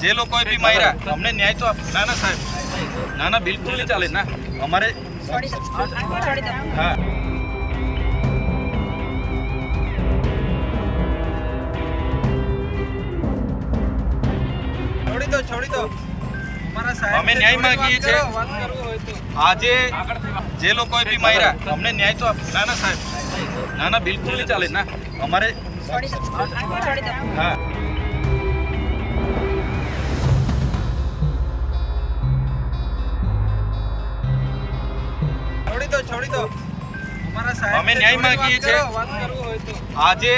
જે લોકોએ બી માર્યા અમને ન્યાય તો ના ના સાહેબ. ના ના બિલકુલ નહીં ચાલે. ના અમારે હા. છોડી દો છોડી દો. અમે ન્યાય માંગીએ છીએ. આજે જે લોકોએ બી માર્યા અમને ન્યાય તો ના ના સાહેબ. ના ના બિલકુલ નહીં ચાલે. ના અમારે હા. છોડી દો છોડી દો. અમારા સાહેબ અમે ન્યાય માંગીએ છીએ. વાત કરવું હોય તો. આજે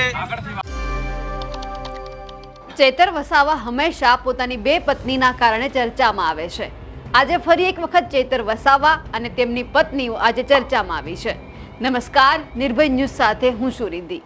ચેતર વસાવા હંમેશા પોતાની બે પત્નીના કારણે ચર્ચામાં આવે છે. આજે ફરી એક વખત ચેતર વસાવા અને તેમની પત્નીઓ આજે ચર્ચામાં આવી છે. નમસ્કાર નિર્ભય ન્યૂઝ સાથે હું છું રિદ્ધિ.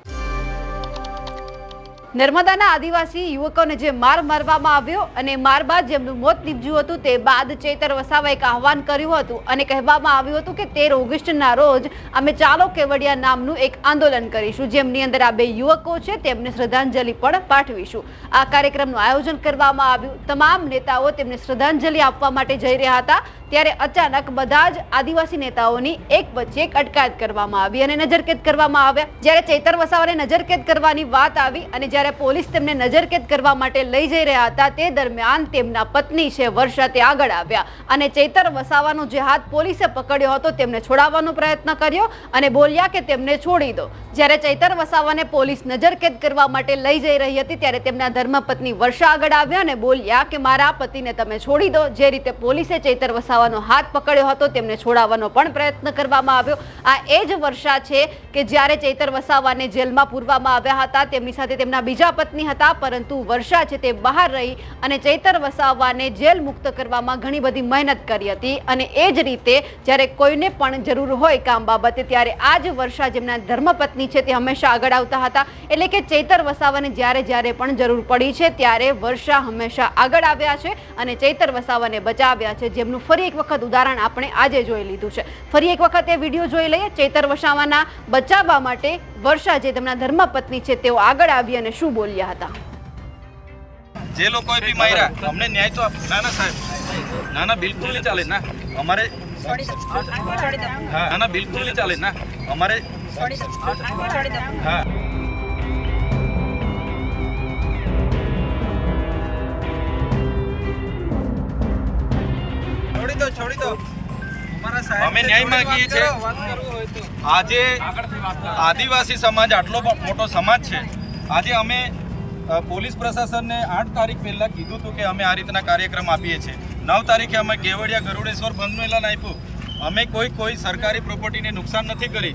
નર્મદાના આદિવાસી યુવકોને જે માર મારવામાં આવ્યો અને માર બાદ જેમનું મોત નીપજ્યું હતું તે બાદ ચેતર વસાવાએ એક આહવાન કર્યું હતું અને કહેવામાં આવ્યું હતું કે તેર ઓગસ્ટના રોજ અમે ચાલો કેવડિયા નામનું એક આંદોલન કરીશું. જેમની અંદર આ બે યુવકો છે, તેમને શ્રદ્ધાંજલિ પણ પાઠવીશું. આ કાર્યક્રમનું આયોજન કરવામાં આવ્યું. તમામ નેતાઓ તેમને શ્રદ્ધાંજલિ આપવા માટે જઈ રહ્યા હતા. ત્યારે અચાનક બધા જ આદિવાસી નેતાઓની એક વચ્ચે એક અટકાયત કરવામાં આવી અને નજરકેદ કરવામાં આવ્યા. જ્યારે ચેતર વસાવાને નજરકેદ કરવાની વાત આવી અને જ્યારે પોલીસ તેમને નજરકેદ કરવા માટે લઈ જઈ રહ્યા હતા, તે દરમિયાન તેમના પત્ની છે વર્ષા તે આગળ આવ્યા અને ચેતર વસાવાનો જે હાથ પોલીસે પકડ્યો હતો તેમને છોડાવવાનો પ્રયત્ન કર્યો અને બોલ્યા કે તેમને છોડી દો. જ્યારે ચૈતર વસાવાને પોલીસ નજરકેદ કરવા માટે લઈ જઈ રહી હતી, ત્યારે તેમના ધર્મપત્ની વર્ષા આગળ આવ્યા અને બોલ્યા કે મારા પતિને તમે છોડી દો. જે રીતે પોલીસે ચૈતર વસાવાનો હાથ પકડ્યો હતો, તેમને છોડાવવાનો પણ પ્રયત્ન કરવામાં આવ્યો. આ એ જ વર્ષા છે કે જ્યારે ચૈતર વસાવાને જેલમાં પૂરવામાં આવ્યા હતા, તેમની સાથે તેમના બીજા પત્ની હતા, પરંતુ વર્ષા છે તે બહાર રહી અને ચૈતર વસાવાને જેલ મુક્ત કરવામાં ઘણી બધી મહેનત કરી હતી. અને એ જ રીતે જ્યારે કોઈને પણ જરૂર હોય કામ બાબતે, ત્યારે આ જ વર્ષા જેમના ધર્મપત્ની છે તે હંમેશા આગળ આવતા હતા. એટલે કે ચૈતર વસાવાને જ્યારે જ્યારે પણ જરૂર પડી છે, ત્યારે વર્ષા હંમેશા આગળ આવ્યા છે અને ચૈતર વસાવાને બચાવ્યા છે. જેમનું ફરી એક વખત ઉદાહરણ આપણે આજે જોઈ લીધું છે. ફરી એક વખત એ વીડિયો જોઈ લઈએ ચૈતર વસાવાના બચાવવા માટે વર્ષા જે તેમના ધર્મપત્ની છે, તેઓ આગળ આવી અને શું બોલ્યા હતા? જે લોકોએ બી માર્યા, અમને ન્યાય તો ના ના, સાહેબ. ના ના, બિલકુલ નહીં ચાલે. ના, અમારે ના ના, બિલકુલ નહીં ચાલે. ના, અમારે હા. છોડી દો છોડી દો. અમે ન્યાય માંગીએ છીએ. આજે આદિવાસી સમાજ આટલો મોટો સમાજ છે. આજે અમે પોલીસ પ્રશાસનને આઠ તારીખ પહેલાં કીધું હતું કે અમે આ રીતના કાર્યક્રમ આપીએ છીએ. નવ તારીખે અમે કેવડિયા ગરુડેશ્વર બંધનું એલાન આપ્યું. અમે કોઈ કોઈ સરકારી પ્રોપર્ટીને નુકસાન નથી કરી.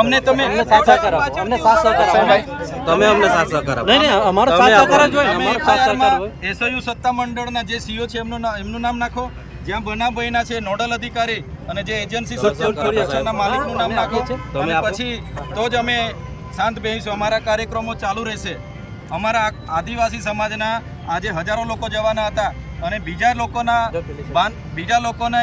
અમને તમે અમને સાથ સહકાર આપો. અમને સાથ સહકાર આપો. તમે અમને સાથ સહકાર આપો. નહીં નહીં અમારો સાથ સહકાર જ હોય અમારો સાથ સહકાર હોય. એસઓયુ સત્તા મંડળના જે સીઓ છે એમનું એમનું નામ નાખો. જ્યાં બના છે નોડલ અધિકારી અને જે એજન્સી સત્તાના માલિકનું નામ નાખો. તમે અને પછી તો જ અમે શાંત બેસીશું અમારા કાર્યક્રમો ચાલુ રહેશે. અમારા આદિવાસી સમાજના આજે હજારો લોકો જવાના હતા અને બીજા લોકોના બીજા લોકોને